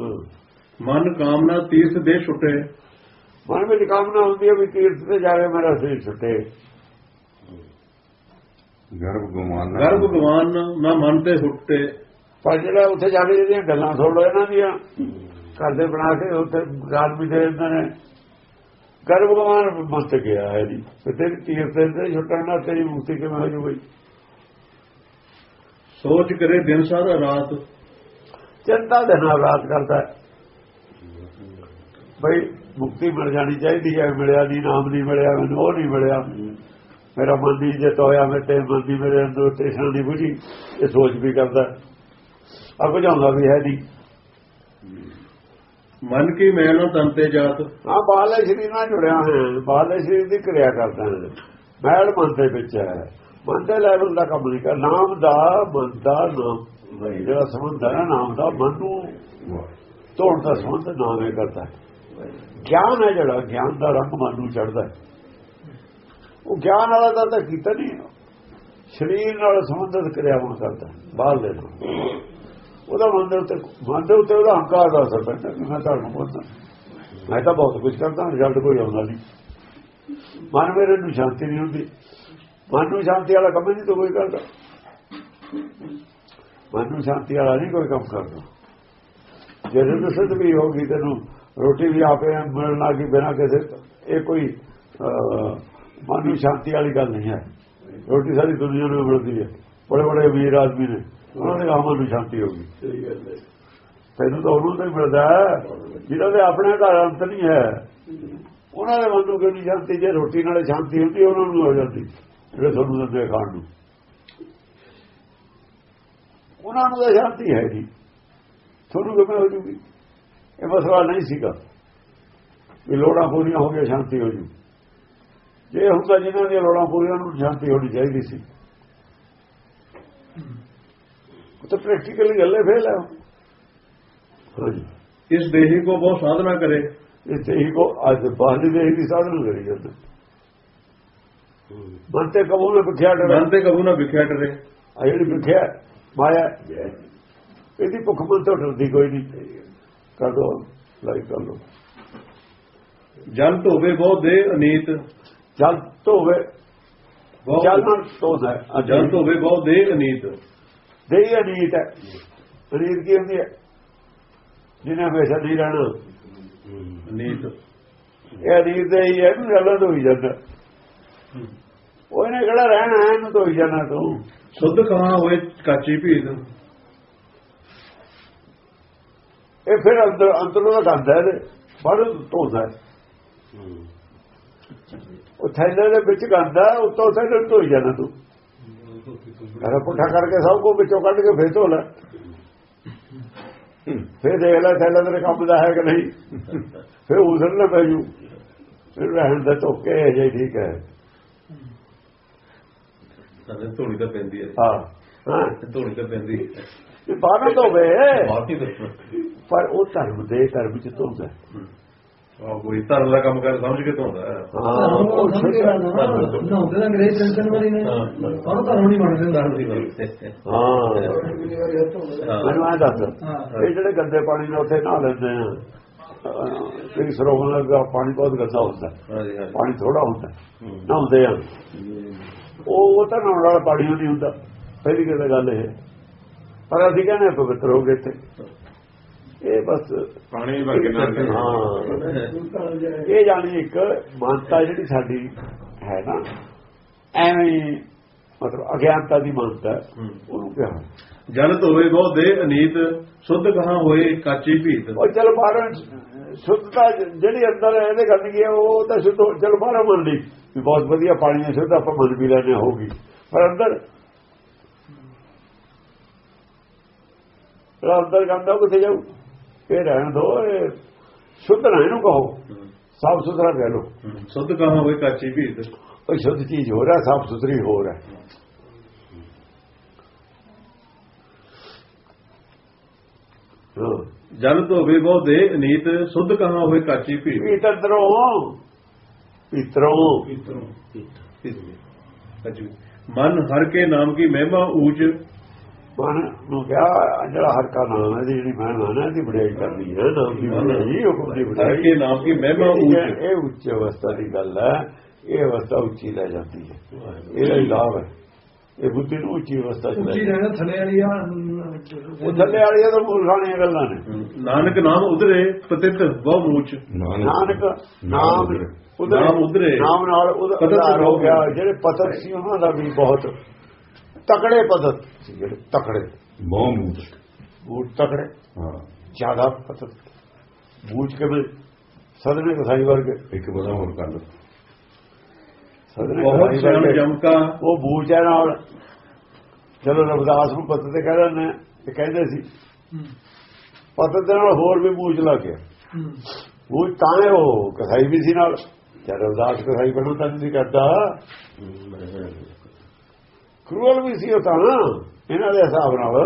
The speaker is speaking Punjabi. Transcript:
ਮਨ ਕਾਮਨਾ ਤੀਰਥ ਦੇ ਛੁਟੇ। ਮਨ ਵਿੱਚ ਕਾਮਨਾ ਹੁੰਦੀ ਹੈ ਵੀ ਤੀਰਥ ਤੇ ਜਾਵੇ ਮੇਰਾ ਸਰੀਰ ਛੁੱਟੇ। ਗਰਭ ਗੁਮਾਨ ਗਰਭ ਗਵਾਨ ਨਾ ਮਨ ਤੇ ਹੁੱਟੇ ਪਰ ਜਿਹੜਾ ਉੱਥੇ ਜਾ ਕੇ ਜਿਹੜੀਆਂ ਗੱਲਾਂ ਸੁਣ ਲੋ ਇਹਨਾਂ ਦੀਆਂ ਕਰਦੇ ਬਣਾ ਕੇ ਉੱਥੇ ਗਾਲ ਵੀ ਦੇ ਦਿੰਦੇ ਨੇ। ਗਰਭ ਗਵਾਨ ਮਸਤ ਗਿਆ ਹੈ ਜੀ। ਤੇ ਤੇਰੀ ਤੀਰਥ ਤੇ ਛੁੱਟਣ ਨਾਲ ਤੇਰੀ ਮੁਕਤੀ ਕਿਵੇਂ ਹੋ ਜੂਗੀ? ਸੋਚ ਕਰੇ ਦਿਨ ਸਾਰਾ ਰਾਤ। ਚਿੰਤਾ ਦੇ ਨਾਲ ਰਾਤ ਕਰਦਾ। ਬਈ ਮੁਕਤੀ ਮਿਲ ਜਾਣੀ ਚਾਹੀਦੀ ਹੈ ਮਿਲਿਆ ਨਹੀਂ ਨਾਮ ਨਹੀਂ ਮਿਲਿਆ ਮੈਨੂੰ ਉਹ ਨਹੀਂ ਮਿਲਿਆ। ਮੇਰਾ ਮਨ ਦੀ ਇੱਜ਼ਤ ਹੋਇਆ ਮੇਰੇ ਤੇ ਮਨ ਦੀ ਮੇਰੇ ਅੰਦਰ ਤ੍ਰਿਸ਼ਨਾ ਦੀ ਬੁਝੀ ਇਹ ਸੋਚ ਵੀ ਕਰਦਾ ਆ ਬੁਝਾਉਂਦਾ ਵੀ ਹੈ ਨਹੀਂ। ਮਨ ਕੀ ਮੈਲ ਤਨ ਤੇ ਜਾਤ? ਹਾਂ ਬਾਹਲੇ ਸਰੀਰ ਨਾਲ ਜੁੜਿਆ ਹੈ ਬਾਹਲੇ ਸਰੀਰ ਦੀ ਕਿਰਿਆ ਕਰਦਾ ਹੈ। ਮੈਲ ਮਨ ਦੇ ਵਿੱਚ ਹੈ। ਮਨ ਦੇ ਲੈਵਲ ਦਾ ਕੰਮ ਨਹੀਂ ਕਰ ਨਾਮ ਦਾ ਮਨ ਦਾ ਨਾਮ। ਜਿਹੜਾ ਸੰਬੰਧ ਹੈ ਨਾ, ਨਾਮ ਦਾ, ਮਨ ਨੂੰ ਤੋੜ ਦਾ ਸੰਬੰਧ ਨਾਮ ਇਹ ਕਰਦਾ ਹੈ। ਗਿਆਨ ਹੈ ਜਿਹੜਾ, ਗਿਆਨ ਦਾ ਰੰਗ ਮਨ ਨੂੰ ਚੜਦਾ ਹੈ। ਉਹ ਗਿਆਨ ਵਾਲਾ ਦਾ ਤਾਂ ਕੀਤਾ ਨਹੀਂ। ਸਰੀਰ ਨਾਲ ਸੰਬੰਧਿਤ ਕਿਰਿਆਵਾਂ ਕਰਦਾ ਬਾਹਰ ਦੇ ਨਾਲ। ਉਹਦਾ ਮਨ ਦੇ ਉੱਤੇ ਮਨ ਦੇ ਉੱਤੇ ਉਹਦਾ ਹੰਕਾਰ ਦਾ ਅਸਰ ਪੈਂਦਾ ਕਿ ਮੈਂ ਤੁਹਾਨੂੰ ਬੋਲਦਾ। ਮੈਂ ਤਾਂ ਬਹੁਤ ਕੁਝ ਕਰਦਾ ਰਿਜ਼ਲਟ ਕੋਈ ਆਉਂਦਾ ਨਹੀਂ। ਮਨ ਮੇਰੇ ਨੂੰ ਸ਼ਾਂਤੀ ਨਹੀਂ ਹੁੰਦੀ। ਮਨ ਨੂੰ ਸ਼ਾਂਤੀ ਵਾਲਾ ਕੰਮ ਨਹੀਂ ਤਾਂ ਕੋਈ ਕਰਦਾ। ਮਨ ਨੂੰ ਸ਼ਾਂਤੀ ਵਾਲਾ ਨਹੀਂ ਕੋਈ ਕੰਮ ਕਰਦਾ। ਜਦੋਂ ਨਸਤ ਵੀ ਹੋਗੀ ਤੈਨੂੰ ਰੋਟੀ ਵੀ ਆਪੇ ਮਿਲਣ ਲੱਗੀ ਬਿਨਾਂ ਕਿਸੇ ਇਹ ਕੋਈ ਮਨ ਨੂੰ ਸ਼ਾਂਤੀ ਵਾਲੀ ਗੱਲ ਨਹੀਂ ਹੈ। ਰੋਟੀ ਸਾਰੀ ਦੁਨੀਆ ਨੂੰ ਮਿਲਦੀ ਹੈ। ਬੜੇ ਬੜੇ ਅਮੀਰ ਆਦਮੀ ਨੇ ਉਹਨਾਂ ਦੇ ਮਨ ਨੂੰ ਸ਼ਾਂਤੀ ਹੋਗੀ ਤੈਨੂੰ ਤਾਂ ਉਹਨੂੰ ਤਾਂ ਹੀ ਮਿਲਦਾ ਹੈ, ਜਿਹਨਾਂ ਦੇ ਆਪਣੇ ਘਰ ਅੰਤ ਨਹੀਂ ਹੈ। ਉਹਨਾਂ ਦੇ ਮਨ ਨੂੰ ਕਿਉਂ ਨਹੀਂ ਸ਼ਾਂਤੀ? ਜੇ ਰੋਟੀ ਨਾਲੇ ਸ਼ਾਂਤੀ ਹੁੰਦੀ ਉਹਨਾਂ ਨੂੰ ਹੋ ਜਾਂਦੀ ਜਿਹੜੇ ਤੁਹਾਨੂੰ ਦਿੰਦੇ ਖਾਣ ਨੂੰ। ਉਹਨਾਂ ਨੂੰ ਤਾਂ ਸ਼ਾਂਤੀ ਹੈ ਜੀ। ਤੁਹਾਨੂੰ ਕਿਵੇਂ ਹੋ ਜੂਗੀ? ਇਹ ਮਸਲਾ ਨਹੀਂ ਸੀਗਾ ਵੀ ਲੋੜਾਂ ਪੂਰੀਆਂ ਹੋ ਗਈਆਂ ਸ਼ਾਂਤੀ ਹੋ ਜੂ। ਜੇ ਹੁੰਦਾ ਜਿਨ੍ਹਾਂ ਦੀਆਂ ਲੋੜਾਂ ਪੂਰੀਆਂ ਨੂੰ ਸ਼ਾਂਤੀ ਹੋਣੀ ਚਾਹੀਦੀ ਸੀ। ਉਹ ਤਾਂ ਪ੍ਰੈਕਟੀਕਲੀ ਗੱਲੇ ਫੇਲ ਹੈ ਇਸ ਦੇਹੀ ਕੋ ਬਹੁਤ ਸਾਧਨਾ ਕਰੇ। ਇਸ ਤੇ ਹੀ ਕੋ ਅੱਜ ਬਾਹਲੀ ਦੇ ਦੀ ਸਾਧਨ ਕਰੀ ਜਾਂਦਾ। ਤੇ ਕਬੂ ਨੇ ਵਿਖਿਆ ਡਰ। ਮਨ ਤੇ ਕਬੂ ਨਾ ਵਿਖਿਆ ਡਰੇ। ਆ ਜਿਹੜੀ ਵਿਖਿਆ ਮਾਇਆ ਇਹਦੀ ਭੁੱਖ ਮਨ ਤੋਂ ਡਰਦੀ ਕੋਈ ਨਹੀਂ। ਕਰ ਦੋ ਲਾਈਕ ਕਰ ਲੋ ਜਲ ਧੋਵੇ ਬਹੁ ਦੇ ਅਨੀਤ। ਜਲ ਧੋਵੇ ਬਹੁਤ- ਜਲ ਨਾਲ ਧੋਦਾ ਹੈ। ਜਲ ਧੋਵੇ ਬਹੁ ਦੇ ਅਨੀਤ। ਦੇਈ ਅਨੀਤ ਹੈ। ਅਨੀਤ ਕੀ ਹੁੰਦੀ ਹੈ? ਜਿਹਨੇ ਹਮੇਸ਼ਾ ਨਹੀਂ ਰਹਿਣਾ। ਅਨੀਤ। ਇਹ ਅਨੀਤ ਦੇ ਹੀ ਹੈ ਇਹਨੂੰ ਜਲਾਂ ਤੋਂ ਹੀ ਜਾਂਦਾ। ਉਹ ਇਹਨੇ ਕਿਹੜਾ ਰਹਿਣਾ ਇਹਨੂੰ ਤੋਂ ਹੀ ਜਾਣਾ ਤੂੰ। ਸੁੱਧ ਕਹਾ ਹੋਏ ਕਾਚੀ ਭੀਤ ਇਹ ਫਿਰ ਅੰਦਰ ਅੰਦਰੋਂ ਦਾ ਗੰਦ ਹੈ ਇਹਦੇ। ਧੋਦਾ ਉਹ ਥੈਲੇ ਦੇ ਵਿੱਚ ਗੰਦ ਉੱਤੋਂ ਥੈਲੇ ਧੋਈ ਜਾਣਾ ਤੂੰ। ਅਰੇ ਪੁੱਠਾ ਕਰਕੇ ਸਭ ਕੋ ਵਿੱਚੋਂ ਕੱਢ ਕੇ ਫੇਰ ਧੋ ਲੈ। ਫੇਰ ਦੇਖ ਲੈ ਥੈਲਾ ਤੇਰੇ ਕੰਮ ਦਾ ਹੈ ਕਿ ਨਹੀਂ। ਫੇਰ ਉਸਨ ਨਾ ਪੈ ਜੂ। ਫਿਰ ਰਹਿਣ ਦਾ ਧੋਕੇ ਜੇ ਠੀਕ ਹੈ। ਸਾਡੇ ਧੂਣੀ ਤਾਂ ਪੈਂਦੀ ਹੈ। ਹਾਂ। ਹਾਂ। ਧੂਣੀ ਤਾਂ ਪੈਂਦੀ ਇਹ ਬਾਹਰੋਂ ਧੋਵੇ। ਬਾਤ ਹੀ ਦੱਸੋ ਪਰ ਉਹ ਧਰਮ ਦੇ ਧਰਮ ਚ ਧੋਦਾ ਆ ਕੋਈ ਧਰਮ ਦਾ ਕੰਮ ਕਰ ਸਮਝ ਕੇ ਧੋਂਦਾ ਹੈ। ਹਾਂ। ਉਹ ਅੰਗਰੇਜ਼ ਟੈਨਸ਼ਨ ਵਾਲੀ ਨੇ। ਹਾਂ। ਉਹਨੂੰ ਧਰਮ ਨਹੀਂ ਬਣਦੇ ਧਰਮ ਦੀ ਗੱਲ। ਹਾਂ। ਮੈਨੂੰ ਇਹ ਦੱਸ। ਇਹ ਜਿਹੜੇ ਗੰਦੇ ਪਾਣੀ ਨਾਲ ਉੱਥੇ ਨਹਾ ਲੈਂਦੇ ਆ। ਜਿਹੜੀ ਸਰੋਵਰ ਦਾ ਪਾਣੀ ਬਹੁਤ ਗੰਦਾ ਹੁੰਦਾ। ਪਾਣੀ ਥੋੜਾ ਹੁੰਦਾ। ਹੈ। ਨਹਾਉਂਦੇ ਆ। ਉਹ ਉਹ ਤਾਂ ਨਹਾਉਣ ਵਾਲਾ ਪਾਣੀ ਨਹੀਂ ਹੁੰਦਾ। ਪਹਿਲੀ ਗੱਲ ਗੱਲ ਇਹ। ਪਰ ਅਸੀਂ ਕਹਿੰਦੇ ਪਵਿੱਤਰ ਹੋ ਗਏ ਇੱਥੇ। ਇਹ ਬਸ ਪਾਣੀ ਵਰਗੇ ਨਾਲ ਹਾਂ। ਇਹ ਜਾਣੀ ਇੱਕ ਮਾਨਤਾ ਜਿਹੜੀ ਸਾਡੀ ਹੈ ਨਾ ਐਵੇਂ ਮਤਲਬ ਅਗਿਆਨਤਾ ਦੀ ਮਾਨਤਾ ਉਹਨੂੰ ਕਿਹਾ। ਜਲ ਧੋਵੇ ਬਹੁ ਦੇ ਅਨੀਤ ਸੁੱਧ ਕਹਾ ਹੋਏ ਕਾਚੀ ਭੀਤ। ਉਹ ਚਲ ਬਾਹਰੋਂ ਸ਼ੁੱਧਤਾ ਜਿਹੜੀ ਅੰਦਰ ਇਹਦੇ ਗੰਦਗੀ ਹੈ ਉਹ ਤਾਂ ਸ਼ੁੱਧ ਚਲ ਬਾਹਰੋਂ ਮੰਨ ਲਈ। ਵੀ ਬਹੁਤ ਵਧੀਆ ਪਾਣੀ ਹੈ ਸ਼ੁੱਧ ਆਪਾਂ ਮੰਨ ਵੀ ਲੈਣੇ ਹੋਗੀ ਪਰ ਅੰਦਰ ਅੰਦਰ ਗੰਦਾ ਕਿੱਥੇ ਜਾਊ? ਇਹ ਰਹਿਣ ਦੋ ਇਹ ਸ਼ੁੱਧ ਨਾ ਇਹਨੂੰ ਕਹੋ। ਸਾਫ਼ ਸੁਥਰਾ ਕਹਿ ਲੋ ਸੁੱਧ ਕਹਾ ਹੋਏ ਕਾਚੀ ਭੀਤ। ਉਹ ਸ਼ੁੱਧ ਚੀਜ਼ ਹੋ ਰਿਹਾ ਸਾਫ਼ ਸੁਥਰੀ ਹੋ। ਰਿਹਾ ਜਲ ਧੋਵੇ ਬਹੁ ਦੇ ਅਨੀਤ ਸੁੱਧ ਕਹਾ ਹੋਏ ਕਾਚੀ ਭੀਤ ਪੀਤ ਅੰਦਰੋਂ ਪੀਤਰੋਂ ਹਾਂਜੀ। ਮਨ ਹਰ ਕੇ ਨਾਮ ਕੀ ਮਹਿਮਾ ਊਚ। ਮਨ ਨੂੰ ਕਿਹਾ ਜਿਹੜਾ ਹਰ ਕਾ ਨਾਮ ਹੈ ਜਿਹੜੀ ਮੈਂ ਨਾਮ ਹੈ ਦੀ ਬੜਾਈ ਕਰਨੀ ਹੈ ਨਾਮ ਦੀ ਬੜਾਈ ਹੁਕਮ ਦੀ ਹਰ ਬੜਾਈ ਕੇ ਨਾਮ ਕੀ ਮਹਿਮਾ ਇਹ ਉੱਚ ਇਹ ਉੱਚ ਅਵਸਥਾ ਦੀ ਗੱਲ ਹੈ। ਇਹ ਅਵਸਥਾ ਉੱਚੀ ਲੈ ਜਾਂਦੀ ਹੈ। ਇਹਦਾ ਹੀ ਲਾਭ ਹੈ। ਇਹ ਬੁੱਧੀ ਨੂੰ ਉੱਚੀ ਅਵਸਥਾ ਚ ਲੈ ਉੱਚੀ ਜਾਂਦੀ ਰਹਿਣਾ ਥੱਲੇ ਵਾਲੀ ਆ ਹੈ। ਉਹ ਥੱਲੇ ਵਾਲੀਆਂ ਤਾਂ ਮੂਰਖਾਣੀਆਂ ਗੱਲਾਂ ਨੇ। ਨਾਨਕ ਨਾਮ ਉਧਰੇ ਪਤਿਤ ਬਹੁ ਮੂਚ। ਨਾਨਕ ਨਾਮ ਉਧਰ। ਨਾਮ ਉਧਰੇ। ਨਾਮ ਨਾਲ ਉਹਦਾ ਹੋ ਗਿਆ। ਜਿਹੜੇ ਪਤਤ ਸੀ ਉਹਨਾਂ ਦਾ ਵੀ ਬਹੁਤ ਤਕੜੇ ਪਤਤ ਸੀ ਜਿਹੜੇ ਤਕੜੇ। ਬਹੁਤ ਮੂਤ ਬੂਟ ਤਕੜੇ। ਹਾਂ। ਜ਼ਿਆਦਾ ਪਤਤ। ਬੂਝ ਕੇ ਵੀ ਸਦਨੇ ਕਸਾਈ ਵਰਗੇ। ਇੱਕ ਬਦਾ ਹੋਰ ਕਰ ਲਓ ਬਹੁਤ ਸਿਆਣ ਜਮਕਾ। ਉਹ ਬੂਝ ਹੈ ਨਾਲ ਚਲੋ ਰਵਿਦਾਸ ਨੂੰ ਪਤਤ ਤੇ ਕਹਿੰਦੇ ਨੇ ਤੇ ਕਹਿੰਦੇ ਸੀ ਪਤਤ ਦੇ ਨਾਲ ਹੋਰ ਵੀ ਬੂਝ ਲੱਗ ਗਿਆ ਬੂਝ ਤਾਂ ਹੈ ਉਹ ਕਸਾਈ ਵੀ ਸੀ ਨਾਲ। ਜਦ ਰਵਿਦਾਸ ਕਸਾਈ ਬਣਨ ਤਾਂ ਨਹੀਂ ਕਰਦਾ। ਕਰੂਅਲ ਵੀ ਸੀ ਉਹ ਤਾਂ ਇਹਨਾਂ ਦੇ ਹਿਸਾਬ ਨਾਲ।